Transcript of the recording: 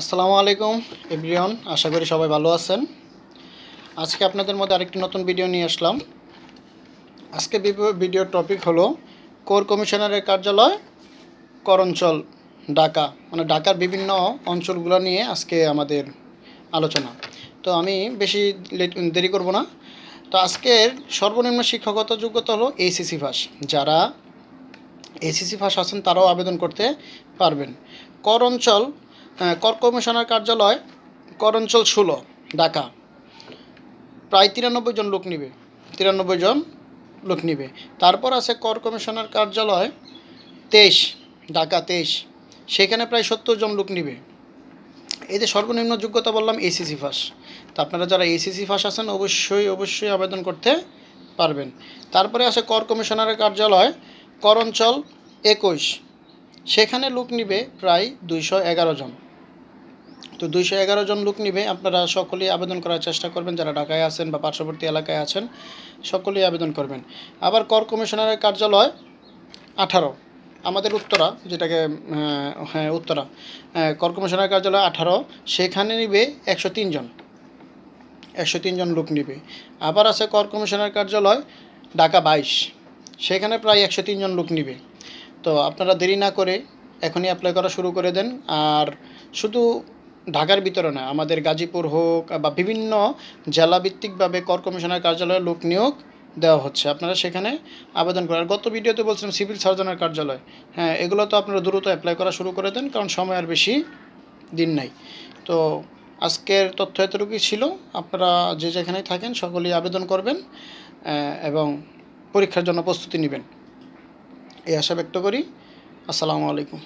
আসসালামু আলাইকুম, এভরিওয়ান, আশা করি সবাই ভালো আছেন। আজকে আপনাদের মধ্যে আরেকটি নতুন ভিডিও নিয়ে আসলাম। আজকে ভিডিওর টপিক হলো, কোর কমিশনারের কার্যালয়, করঞ্চল, ঢাকা মানে ঢাকার বিভিন্ন অঞ্চলগুলো নিয়ে আজকে আমাদের আলোচনা। তো আমি বেশি দেরি করব না। তো আজকের সর্বনিম্ন শিক্ষাগত যোগ্যতা হলো এইসিসি পাস যারা এসিসি পাস আছেন তারাও আবেদন করতে পারবেন। কর অঞ্চল কর কমিশনার কার্যালয় কর অঞ্চল ষোলো, ঢাকা। প্রায় তিরানব্বই জন লোক নিবে, তিরানব্বই জন লোক নিবে। তারপর আছে কর কমিশনার কার্যালয়, তেইশ, ঢাকা তেইশ। সেখানে প্রায় সত্তর জন লোক নিবে। যে সর্বনিম্ন যোগ্যতা বললাম এসিসি ফাঁস। তা আপনারা যারা এসিসি ফাঁস আছেন, অবশ্যই অবশ্যই আবেদন করতে পারবেন। তারপরে আছে কর কমিশনারের কার্যালয় কর অঞ্চল একুশ। সেখানে লোক নিবে প্রায় দুইশো এগারো জন। তো দুইশো এগারো জন লোক নিবে। আপনারা সকলেই আবেদন করার চেষ্টা করবেন, যারা ঢাকায় আছেন বা পার্শ্ববর্তী এলাকায় আছেন, সকলেই আবেদন করবেন। আবার কর কমিশনারের কার্যালয় আঠারো। আমাদের উত্তরা, যেটাকে হ্যাঁ উত্তরা। কর কমিশনারের কার্যালয় আঠারো, সেখানে নিবে একশো জন। একশো জন লোক নিবে। আবার আছে কর কমিশনার কার্যালয় ঢাকা বাইশ। সেখানে প্রায় একশো জন লোক নিবে। তো আপনারা দেরি না করে এখনই অ্যাপ্লাই করা শুরু করে দেন। আর শুধু ঢাকার ভিতরে না আমাদের গাজীপুর হোক বা বিভিন্ন জেলাভিত্তিকভাবে কর কমিশনার কার্যালয়ে লোক নিয়োগ দেওয়া হচ্ছে। আপনারা সেখানে আবেদন করেন। আর গত ভিডিওতে বলছিলাম সিভিল সার্জনের কার্যালয়। হ্যাঁ এগুলো তো আপনারা দ্রুত অ্যাপ্লাই করা শুরু করে দেন, কারণ সময় আর বেশি দিন নাই। তো আজকের তথ্য এতটুকুই ছিল। আপনারা যে যেখানেই থাকেন, সকলেই আবেদন করবেন এবং পরীক্ষার জন্য প্রস্তুতি নেবেন। এই আশা ব্যক্ত করি। আসসালামু আলাইকুম।